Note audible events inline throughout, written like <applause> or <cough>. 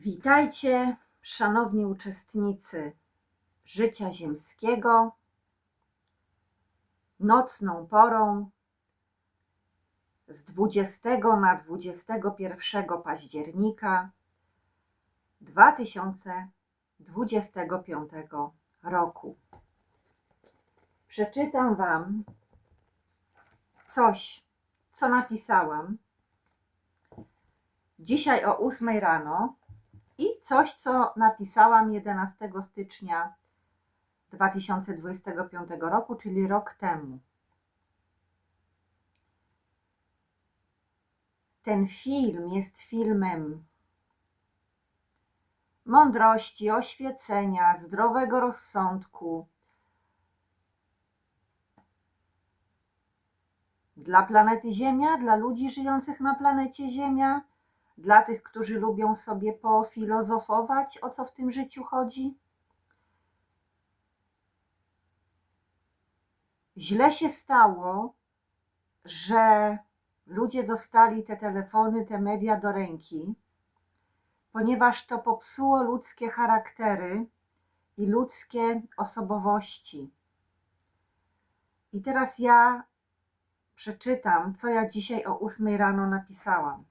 Witajcie, szanowni uczestnicy życia ziemskiego, nocną porą z 20 na 21 października 2025 roku. Przeczytam Wam coś, co napisałam dzisiaj o 8 rano i coś, co napisałam 11 stycznia 2025 roku, czyli rok temu. Ten film jest filmem mądrości, oświecenia, zdrowego rozsądku. Dla planety Ziemia, dla ludzi żyjących na planecie Ziemia, dla tych, którzy lubią sobie pofilozofować, o co w tym życiu chodzi? Źle się stało, że ludzie dostali te telefony, te media do ręki, ponieważ to popsuło ludzkie charaktery i ludzkie osobowości. I teraz ja przeczytam, co ja dzisiaj o 8 rano napisałam.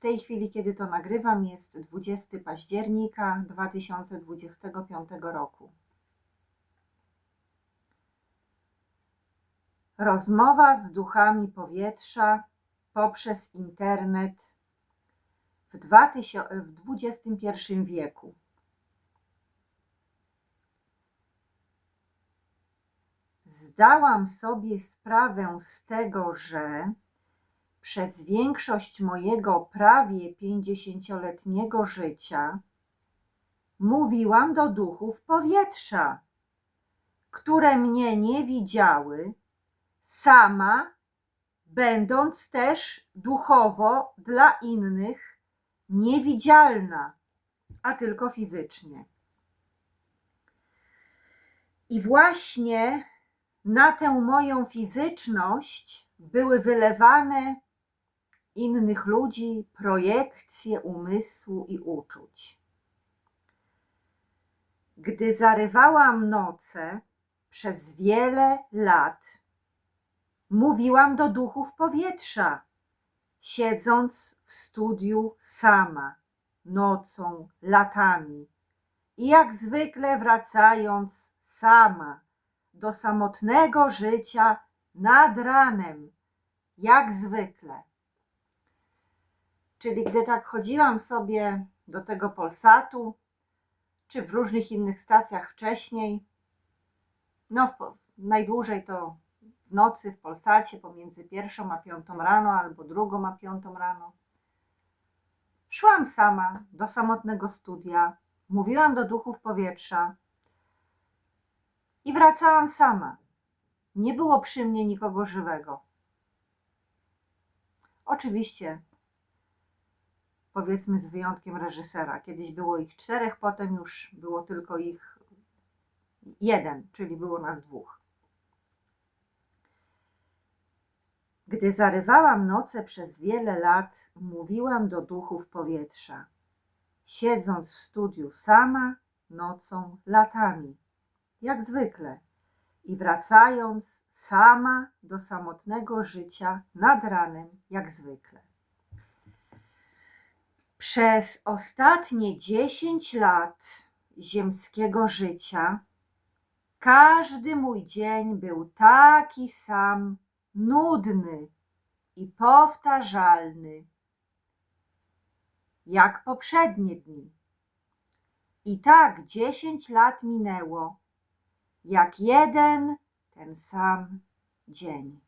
Tej chwili, kiedy to nagrywam, jest 20 października 2025 roku. Rozmowa z duchami powietrza poprzez internet w, 2000, w XXI wieku. Zdałam sobie sprawę z tego, że przez większość mojego prawie pięćdziesięcioletniego życia mówiłam do duchów powietrza, które mnie nie widziały, sama będąc też duchowo dla innych niewidzialna, a tylko fizycznie. I właśnie na tę moją fizyczność były wylewane innych ludzi projekcje umysłu i uczuć. Gdy zarywałam noce przez wiele lat, mówiłam do duchów powietrza, siedząc w studiu sama, nocą, latami i jak zwykle wracając sama do samotnego życia nad ranem, jak zwykle. Czyli gdy tak chodziłam sobie do tego Polsatu, czy w różnych innych stacjach wcześniej, no w, najdłużej to w nocy w Polsacie pomiędzy pierwszą a piątą rano, albo drugą a piątą rano. Szłam sama do samotnego studia, mówiłam do duchów powietrza i wracałam sama. Nie było przy mnie nikogo żywego. Oczywiście powiedzmy z wyjątkiem reżysera. Kiedyś było ich czterech, potem już było tylko ich jeden, czyli było nas dwóch. Gdy zarywałam noce przez wiele lat, mówiłam do duchów powietrza, siedząc w studiu sama, nocą, latami, jak zwykle, i wracając sama do samotnego życia nad ranem, jak zwykle. Przez ostatnie 10 lat ziemskiego życia każdy mój dzień był taki sam nudny i powtarzalny jak poprzednie dni. I tak 10 lat minęło, jak jeden ten sam dzień.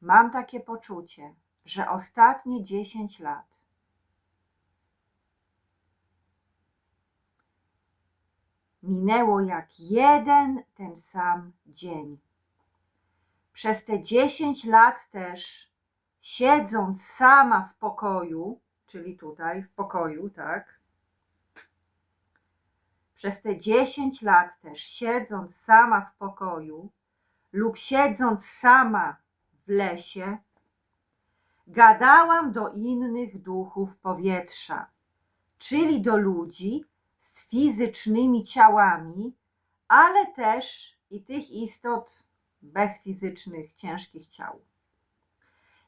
Mam takie poczucie, że ostatnie 10 lat minęło jak jeden ten sam dzień. Przez te 10 lat też, siedząc sama w pokoju, czyli tutaj w pokoju, tak? Przez te 10 lat też, siedząc sama w pokoju lub siedząc sama w lesie, gadałam do innych duchów powietrza, czyli do ludzi z fizycznymi ciałami, ale też i tych istot bez fizycznych, ciężkich ciał.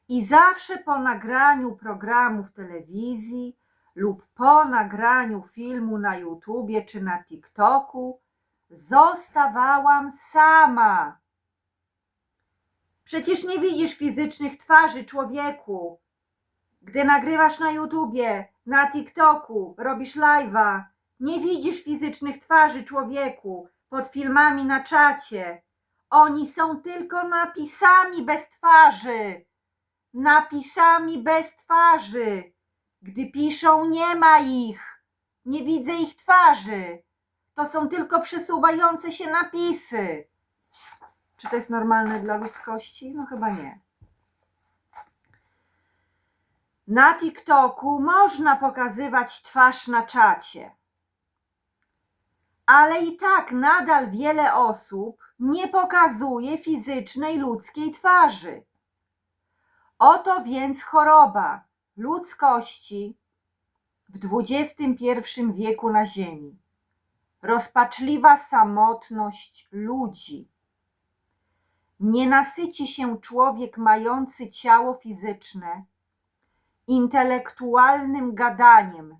I zawsze po nagraniu programu w telewizji lub po nagraniu filmu na YouTubie czy na TikToku zostawałam sama. Przecież nie widzisz fizycznych twarzy człowieku. Gdy nagrywasz na YouTubie, na TikToku, robisz live'a, nie widzisz fizycznych twarzy człowieku pod filmami na czacie. Oni są tylko napisami bez twarzy. Napisami bez twarzy. Gdy piszą, nie ma ich. Nie widzę ich twarzy. To są tylko przesuwające się napisy. Czy to jest normalne dla ludzkości? No chyba nie. Na TikToku można pokazywać twarz na czacie. Ale i tak nadal wiele osób nie pokazuje fizycznej ludzkiej twarzy. Oto więc choroba ludzkości w XXI wieku na Ziemi. Rozpaczliwa samotność ludzi. Nie nasyci się człowiek mający ciało fizyczne intelektualnym gadaniem,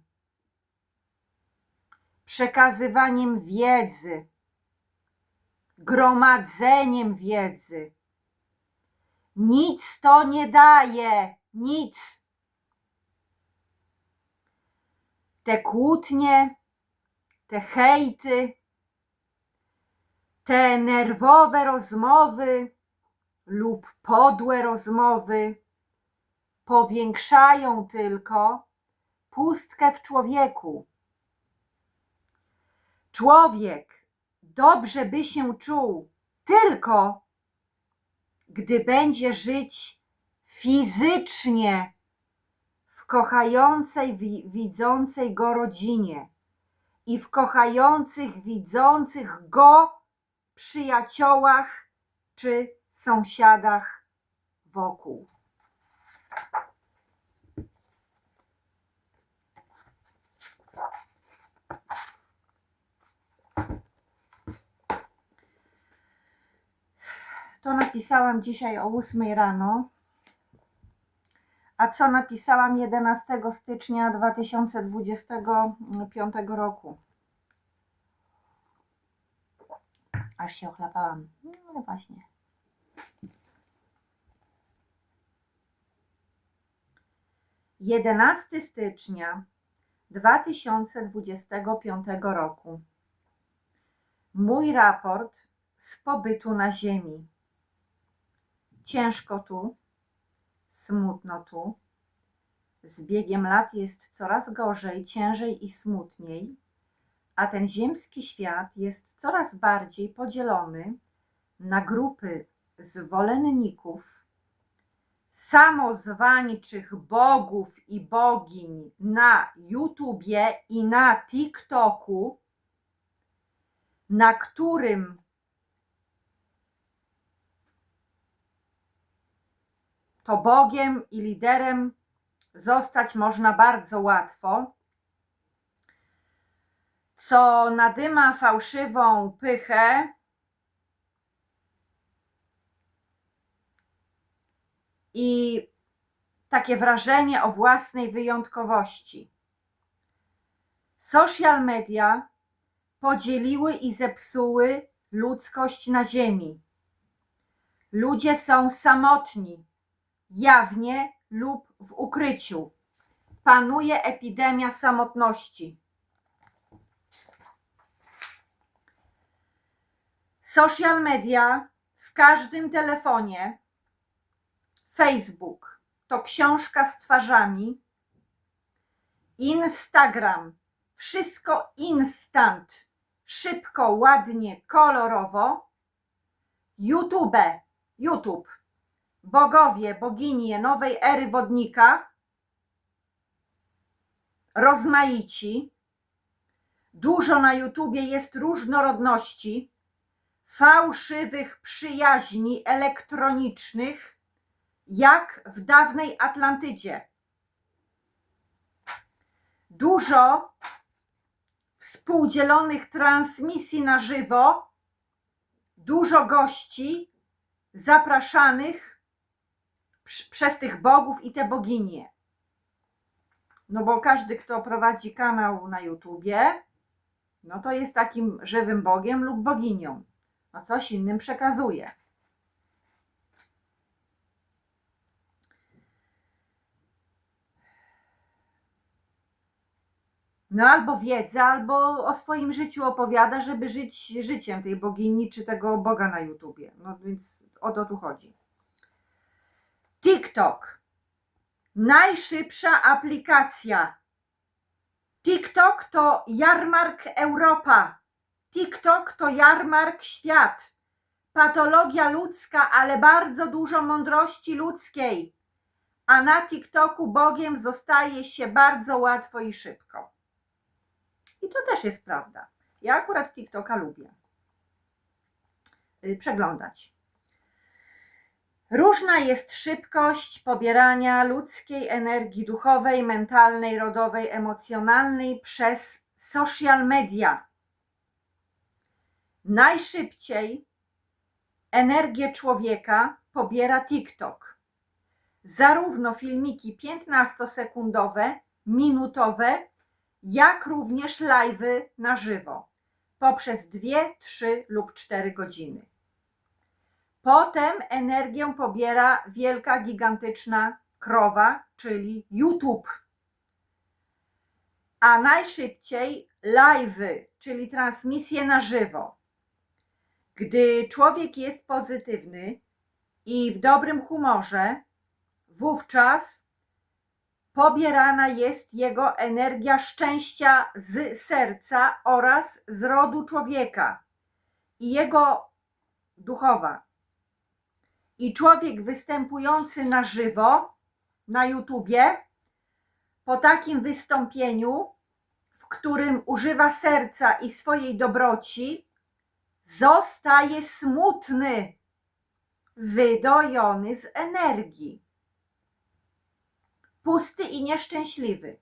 przekazywaniem wiedzy, gromadzeniem wiedzy. Nic to nie daje, nic. Te kłótnie, te hejty, te nerwowe rozmowy lub podłe rozmowy powiększają tylko pustkę w człowieku. Człowiek dobrze by się czuł tylko, gdy będzie żyć fizycznie w kochającej, wi- widzącej go rodzinie i w kochających, widzących go przyjaciołach czy sąsiadach wokół. To napisałam dzisiaj o 8 rano. A co napisałam 11 stycznia 2025 roku? Aż się ochlapałam. No właśnie. Jedenasty stycznia 2025 roku. Mój raport z pobytu na Ziemi. Ciężko tu, smutno tu. Z biegiem lat jest coraz gorzej, ciężej i smutniej, a ten ziemski świat jest coraz bardziej podzielony na grupy zwolenników, samozwańczych bogów i bogiń na YouTubie i na TikToku, na którym to Bogiem i liderem zostać można bardzo łatwo, co nadyma fałszywą pychę i takie wrażenie o własnej wyjątkowości. Social media podzieliły i zepsuły ludzkość na Ziemi. Ludzie są samotni, jawnie lub w ukryciu. Panuje epidemia samotności. Social media w każdym telefonie. Facebook to książka z twarzami. Instagram wszystko instant, szybko, ładnie, kolorowo. YouTube, YouTube bogowie, boginie nowej ery wodnika, rozmaici. Dużo na YouTubie jest różnorodności, fałszywych przyjaźni elektronicznych, jak w dawnej Atlantydzie. Dużo współdzielonych transmisji na żywo, dużo gości zapraszanych przez tych bogów i te boginie. No bo każdy, kto prowadzi kanał na YouTubie, no to jest takim żywym bogiem lub boginią. No coś innym przekazuje. No albo wiedzę, albo o swoim życiu opowiada, żeby żyć życiem tej bogini czy tego Boga na YouTubie. No więc o to tu chodzi. TikTok. Najszybsza aplikacja. TikTok to jarmark Europa. TikTok to jarmark świat. Patologia ludzka, ale bardzo dużo mądrości ludzkiej. A na TikToku Bogiem zostaje się bardzo łatwo i szybko. I to też jest prawda. Ja akurat TikToka lubię y, przeglądać. Różna jest szybkość pobierania ludzkiej energii duchowej, mentalnej, rodowej, emocjonalnej przez social media. Najszybciej energię człowieka pobiera TikTok. Zarówno filmiki 15-sekundowe, minutowe, jak również live'y na żywo poprzez 2, 3 lub 4 godziny. Potem energię pobiera wielka, gigantyczna krowa, czyli YouTube. A najszybciej live'y, czyli transmisje na żywo. Gdy człowiek jest pozytywny i w dobrym humorze, wówczas pobierana jest jego energia szczęścia z serca oraz z rodu człowieka i jego duchowa. I człowiek występujący na żywo na YouTubie, po takim wystąpieniu, w którym używa serca i swojej dobroci, zostaje smutny, wydojony z energii pusty i nieszczęśliwy.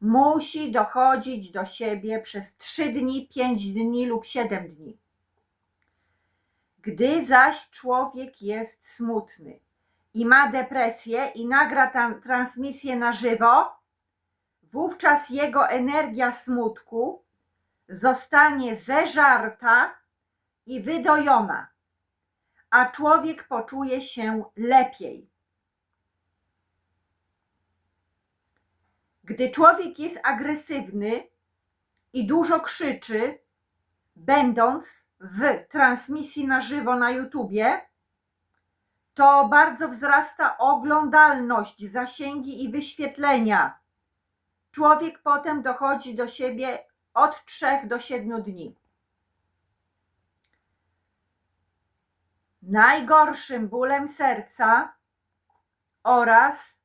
Musi dochodzić do siebie przez 3 dni, 5 dni lub 7 dni. Gdy zaś człowiek jest smutny i ma depresję i nagra tam transmisję na żywo, wówczas jego energia smutku zostanie zeżarta i wydojona, a człowiek poczuje się lepiej. Gdy człowiek jest agresywny i dużo krzyczy, będąc w transmisji na żywo na YouTubie, to bardzo wzrasta oglądalność, zasięgi i wyświetlenia. Człowiek potem dochodzi do siebie od 3 do 7 dni. Najgorszym bólem serca oraz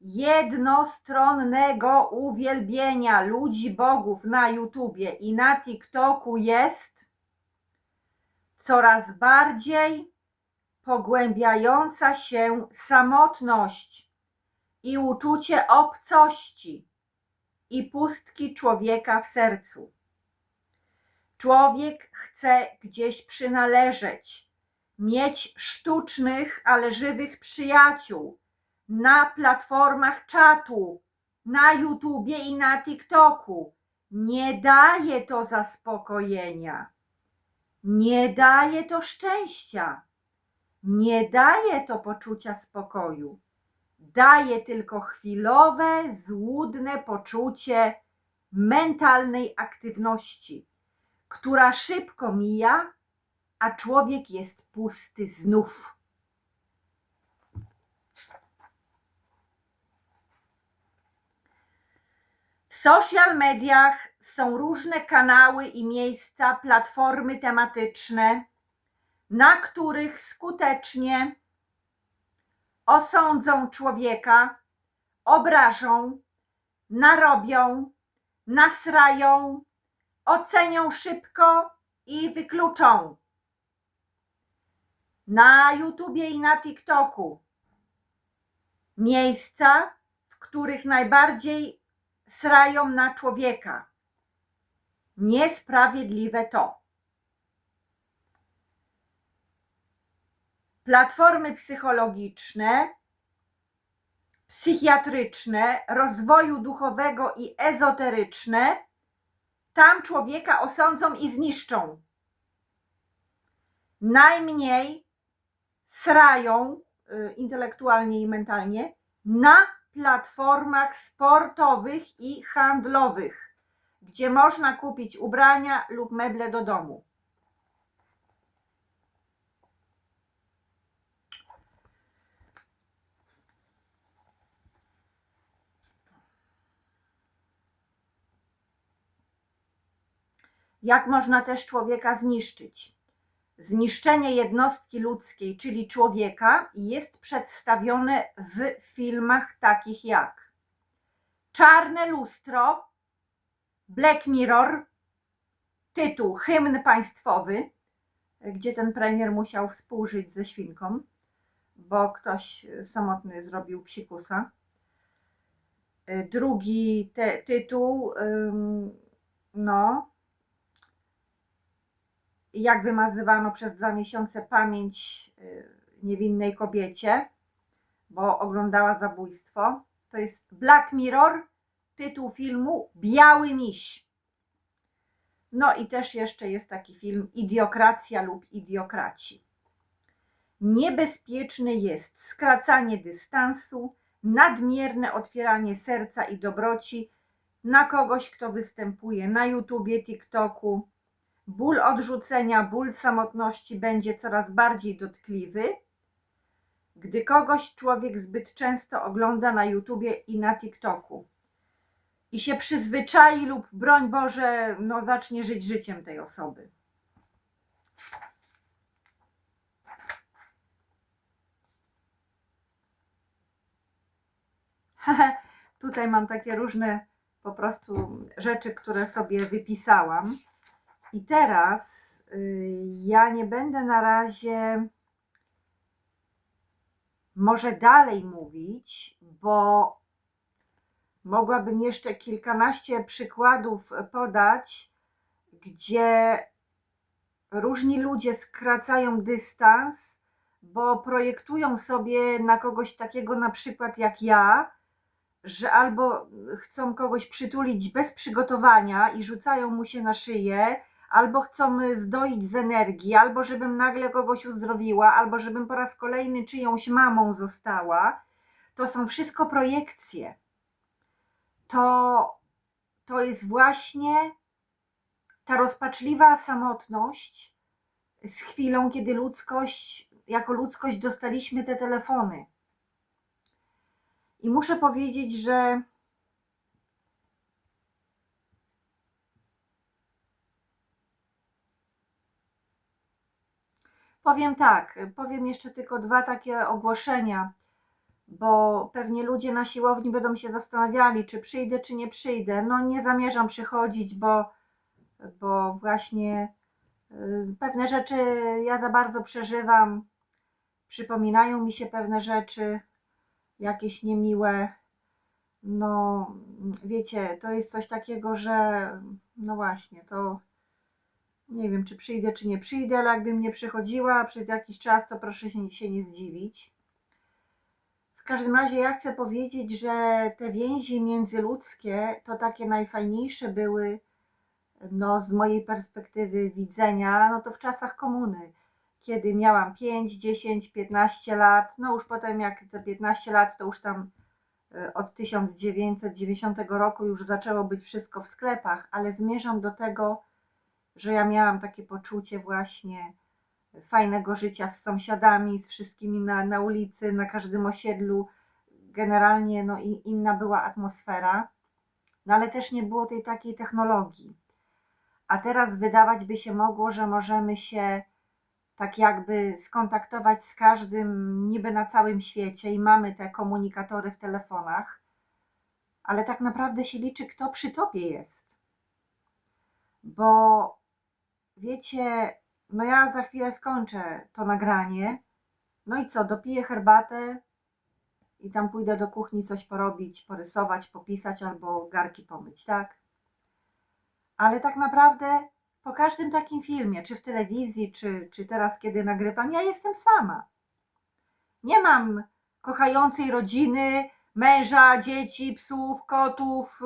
jednostronnego uwielbienia ludzi bogów na YouTubie i na TikToku jest coraz bardziej pogłębiająca się samotność i uczucie obcości i pustki człowieka w sercu. Człowiek chce gdzieś przynależeć, mieć sztucznych, ale żywych przyjaciół na platformach czatu, na YouTubie i na TikToku. Nie daje to zaspokojenia. Nie daje to szczęścia. Nie daje to poczucia spokoju. Daje tylko chwilowe, złudne poczucie mentalnej aktywności, która szybko mija, a człowiek jest pusty znów. W social mediach są różne kanały i miejsca, platformy tematyczne, na których skutecznie osądzą człowieka, obrażą, narobią, nasrają, ocenią szybko i wykluczą. Na YouTubie i na TikToku miejsca, w których najbardziej srają na człowieka. Niesprawiedliwe to. Platformy psychologiczne, psychiatryczne, rozwoju duchowego i ezoteryczne, tam człowieka osądzą i zniszczą. Najmniej srają y, intelektualnie i mentalnie na platformach sportowych i handlowych, gdzie można kupić ubrania lub meble do domu. Jak można też człowieka zniszczyć? Zniszczenie jednostki ludzkiej, czyli człowieka, jest przedstawione w filmach takich jak Czarne lustro, Black Mirror, tytuł Hymn Państwowy, gdzie ten premier musiał współżyć ze świnką, bo ktoś samotny zrobił psikusa. Drugi te, tytuł, no, jak wymazywano przez dwa miesiące pamięć y, niewinnej kobiecie, bo oglądała zabójstwo. To jest Black Mirror, tytuł filmu Biały Miś. No i też jeszcze jest taki film Idiokracja lub Idiokraci. Niebezpieczne jest skracanie dystansu, nadmierne otwieranie serca i dobroci na kogoś, kto występuje na YouTubie, TikToku, Ból odrzucenia, ból samotności będzie coraz bardziej dotkliwy, gdy kogoś człowiek zbyt często ogląda na YouTubie i na TikToku i się przyzwyczai lub broń Boże, no zacznie żyć życiem tej osoby. <laughs> Tutaj mam takie różne po prostu rzeczy, które sobie wypisałam. I teraz y, ja nie będę na razie może dalej mówić, bo mogłabym jeszcze kilkanaście przykładów podać, gdzie różni ludzie skracają dystans, bo projektują sobie na kogoś takiego na przykład jak ja, że albo chcą kogoś przytulić bez przygotowania i rzucają mu się na szyję, albo chcą zdoić z energii, albo żebym nagle kogoś uzdrowiła, albo żebym po raz kolejny czyjąś mamą została. To są wszystko projekcje. To, to jest właśnie ta rozpaczliwa samotność z chwilą, kiedy ludzkość, jako ludzkość dostaliśmy te telefony. I muszę powiedzieć, że Powiem tak, powiem jeszcze tylko dwa takie ogłoszenia, bo pewnie ludzie na siłowni będą się zastanawiali, czy przyjdę, czy nie przyjdę. No nie zamierzam przychodzić, bo, bo właśnie y, pewne rzeczy ja za bardzo przeżywam. Przypominają mi się pewne rzeczy, jakieś niemiłe. No, wiecie, to jest coś takiego, że no właśnie, to nie wiem, czy przyjdę, czy nie przyjdę, ale jakbym nie przychodziła przez jakiś czas, to proszę się, nie zdziwić. W każdym razie ja chcę powiedzieć, że te więzi międzyludzkie to takie najfajniejsze były, no z mojej perspektywy widzenia, no to w czasach komuny, kiedy miałam 5, 10, 15 lat, no już potem jak te 15 lat, to już tam e, od 1990 roku już zaczęło być wszystko w sklepach, ale zmierzam do tego, że ja miałam takie poczucie właśnie fajnego życia z sąsiadami, z wszystkimi na, na ulicy, na każdym osiedlu. Generalnie no, i inna była atmosfera, no ale też nie było tej takiej technologii. A teraz wydawać by się mogło, że możemy się tak jakby skontaktować z każdym niby na całym świecie i mamy te komunikatory w telefonach, ale tak naprawdę się liczy, kto przy tobie jest. Bo wiecie, no ja za chwilę skończę to nagranie. No i co, dopiję herbatę, i tam pójdę do kuchni coś porobić, porysować, popisać albo garki pomyć, tak? Ale tak naprawdę po każdym takim filmie, czy w telewizji, czy, czy teraz, kiedy nagrywam, ja jestem sama. Nie mam kochającej rodziny, męża, dzieci, psów, kotów,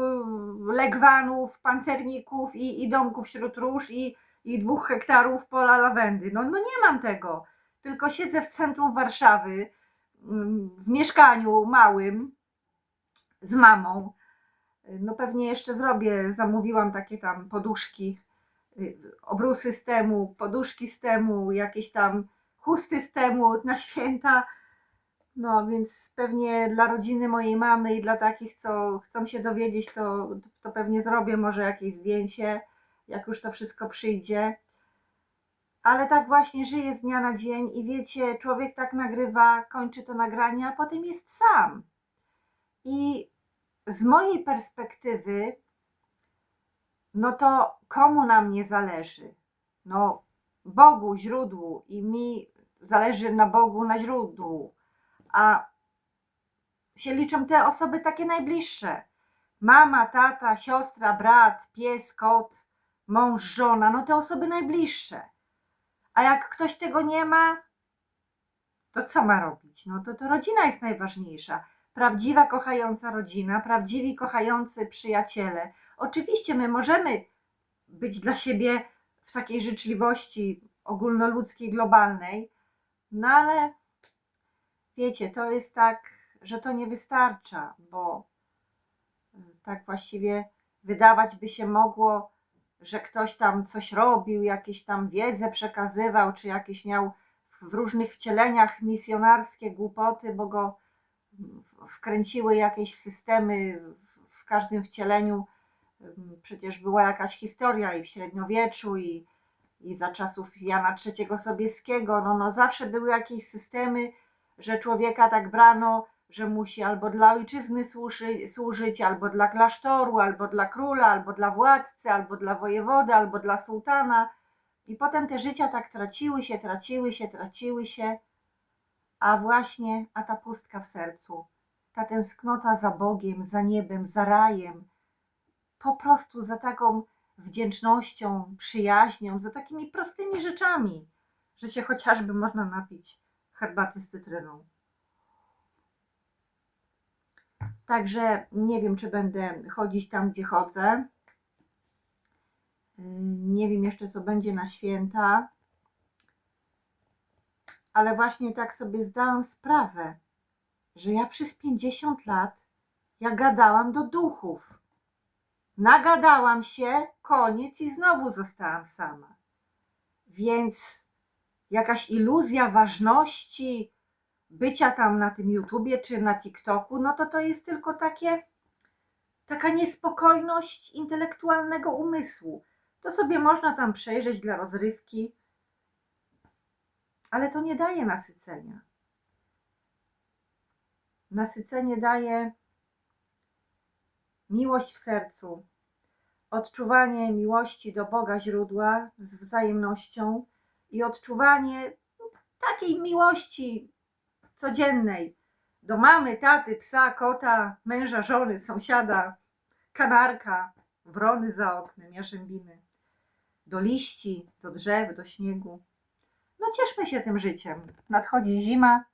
legwanów, pancerników i, i domków wśród róż i, i dwóch hektarów pola lawendy. No, no nie mam tego. Tylko siedzę w centrum Warszawy, ym, w mieszkaniu małym z mamą. No pewnie jeszcze zrobię, zamówiłam takie tam poduszki, y, obrusy z temu, poduszki z temu, jakieś tam chusty z temu <laughs> na święta. No więc pewnie dla rodziny mojej mamy i dla takich, co chcą się dowiedzieć, to, to pewnie zrobię może jakieś zdjęcie, jak już to wszystko przyjdzie. Ale tak właśnie żyję z dnia na dzień i wiecie, człowiek tak nagrywa, kończy to nagranie, a potem jest sam. I z mojej perspektywy, no to komu nam nie zależy? No, Bogu, źródłu i mi zależy na Bogu, na źródłu, a się liczą te osoby takie najbliższe. Mama, tata, siostra, brat, pies, kot, mąż, żona, no te osoby najbliższe. A jak ktoś tego nie ma, to co ma robić? No to, to rodzina jest najważniejsza prawdziwa, kochająca rodzina, prawdziwi, kochający przyjaciele. Oczywiście my możemy być dla siebie w takiej życzliwości ogólnoludzkiej, globalnej, no ale wiecie, to jest tak, że to nie wystarcza, bo y, tak właściwie wydawać by się mogło, że ktoś tam coś robił, jakieś tam wiedzę przekazywał, czy jakieś miał w- różnych wcieleniach misjonarskie głupoty, bo go wkręciły jakieś systemy w- każdym wcieleniu. Przecież była jakaś historia i w średniowieczu, i, i za czasów Jana III Sobieskiego. No, no zawsze były jakieś systemy, że człowieka tak brano, że musi albo dla ojczyzny służy, służyć, albo dla klasztoru, albo dla króla, albo dla władcy, albo dla wojewody, albo dla sułtana. I potem te życia tak traciły się, traciły się, traciły się a właśnie, a ta pustka w sercu, ta tęsknota za Bogiem, za niebem, za rajem, po prostu za taką wdzięcznością, przyjaźnią, za takimi prostymi rzeczami, że się chociażby można napić herbaty z cytryną. Także nie wiem, czy będę chodzić tam, gdzie chodzę. Yy, Nie wiem jeszcze, co będzie na święta ale właśnie tak sobie zdałam sprawę, że ja przez 50 lat ja gadałam do duchów. Nagadałam się, koniec i znowu zostałam sama. Więc jakaś iluzja ważności bycia tam na tym YouTubie czy na TikToku, no to to jest tylko takie taka niespokojność intelektualnego umysłu. To sobie można tam przejrzeć dla rozrywki, ale to nie daje nasycenia. Nasycenie daje miłość w sercu, odczuwanie miłości do Boga źródła z wzajemnością i odczuwanie takiej miłości codziennej do mamy, taty, psa, kota, męża, żony, sąsiada, kanarka, wrony za oknem, jarzębiny, do liści, do drzew, do śniegu no cieszmy się tym życiem. Nadchodzi zima,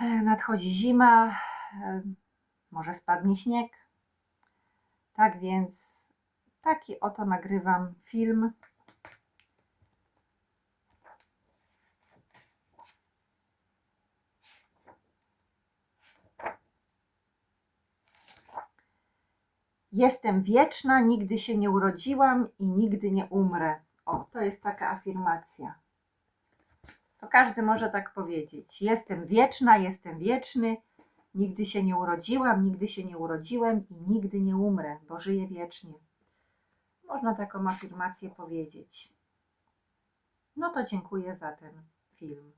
e, nadchodzi zima, e, może spadnie śnieg. Tak więc taki oto nagrywam film. Jestem wieczna, nigdy się nie urodziłam i nigdy nie umrę. O, to jest taka afirmacja. To każdy może tak powiedzieć. Jestem wieczna, jestem wieczny, nigdy się nie urodziłam, nigdy się nie urodziłem i nigdy nie umrę, bo żyję wiecznie. Można taką afirmację powiedzieć. No to dziękuję za ten film.